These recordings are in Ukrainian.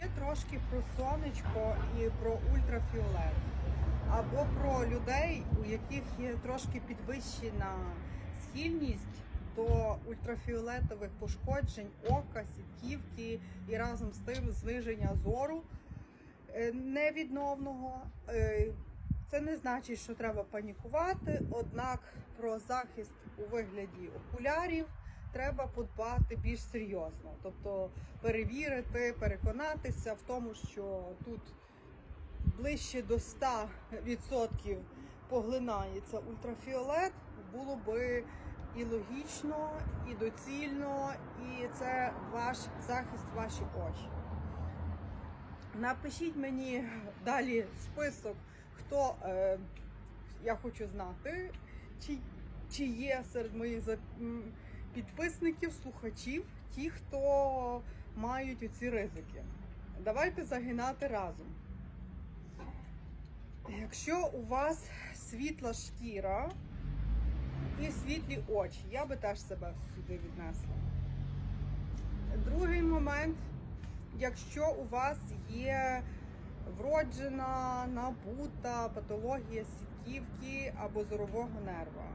Ще трошки про сонечко і про ультрафіолет. Або про людей, у яких є трошки підвищена схильність до ультрафіолетових пошкоджень ока, сітківки і разом з тим зниження зору е, невідновного. Е, Це не значить, що треба панікувати, однак про захист у вигляді окулярів треба подбати більш серйозно, тобто перевірити, переконатися в тому, що тут ближче до 100% поглинається ультрафіолет, було би і логічно, і доцільно, і це ваш захист, ваші очі. Напишіть мені далі список, хто е, я хочу знати, чи, чи є серед моїх підписників, слухачів, ті, хто мають оці ризики. Давайте загинати разом. Якщо у вас світла шкіра і світлі очі, я би теж себе сюди віднесла. Другий момент, якщо у вас є вроджена, набута патологія сітківки або зорового нерва.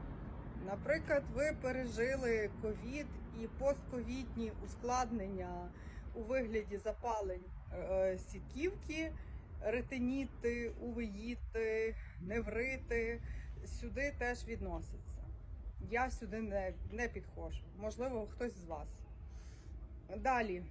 Наприклад, ви пережили ковід і постковідні ускладнення у вигляді запалень е, сітківки, ретиніти, увеїти, неврити, сюди теж відноситься. Я сюди не, не підходжу. Можливо, хтось з вас. Далі.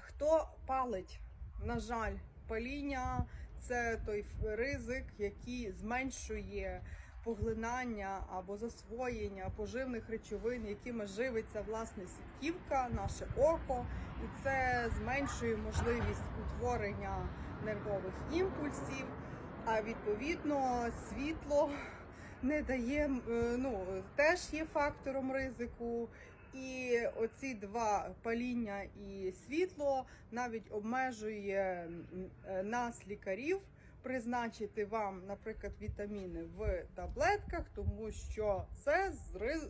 Хто палить? На жаль, паління це той ризик, який зменшує поглинання або засвоєння поживних речовин, якими живиться власне сітківка, наше око, і це зменшує можливість утворення нервових імпульсів. А відповідно світло не дає е, ну теж є фактором ризику. І оці два паління і світло навіть обмежує е, нас, лікарів, призначити вам, наприклад, вітаміни в таблетках, тому що це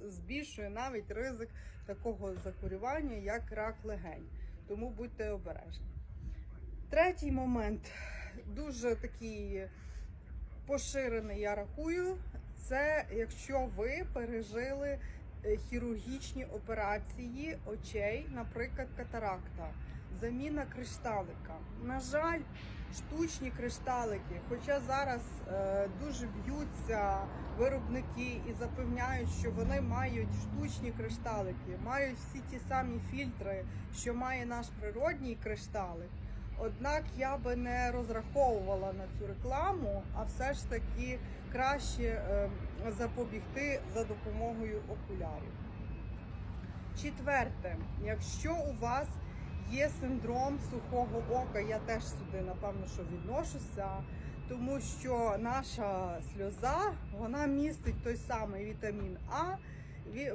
збільшує навіть ризик такого захворювання, як рак легень. Тому будьте обережні. Третій момент дуже такий поширений, я рахую, це якщо ви пережили е, хірургічні операції очей, наприклад, катаракта, заміна кришталика. На жаль, штучні кришталики, хоча зараз е, дуже б'ються виробники і запевняють, що вони мають штучні кришталики, мають всі ті самі фільтри, що має наш природній кришталик. Однак я би не розраховувала на цю рекламу, а все ж таки краще е, запобігти за допомогою окулярів. Четверте, якщо у вас є синдром сухого ока, я теж сюди напевно що відношуся, тому що наша сльоза вона містить той самий вітамін А,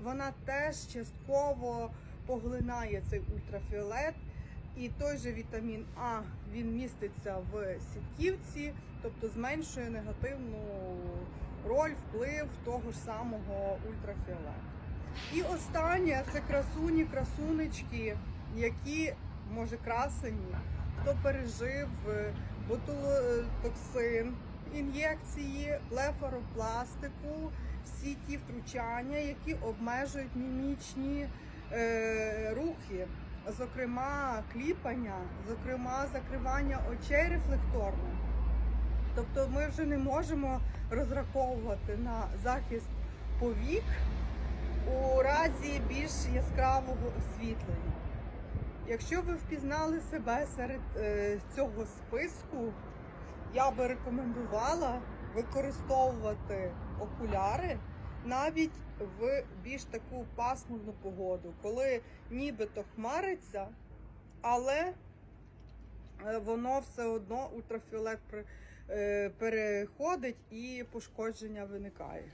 вона теж частково поглинає цей ультрафіолет. І той же вітамін А він міститься в сітківці, тобто зменшує негативну роль, вплив того ж самого ультрафіолету. І останнє це красуні, красунечки, які може красені, хто пережив е, ботулотоксин, ін'єкції, блефаропластику, всі ті втручання, які обмежують мімічні е, рухи зокрема кліпання, зокрема закривання очей рефлекторно. Тобто ми вже не можемо розраховувати на захист повік у разі більш яскравого освітлення. Якщо ви впізнали себе серед е, цього списку, я би рекомендувала використовувати окуляри навіть в більш таку пасмурну погоду, коли нібито хмариться, але е, воно все одно ультрафіолет е, переходить і пошкодження виникає.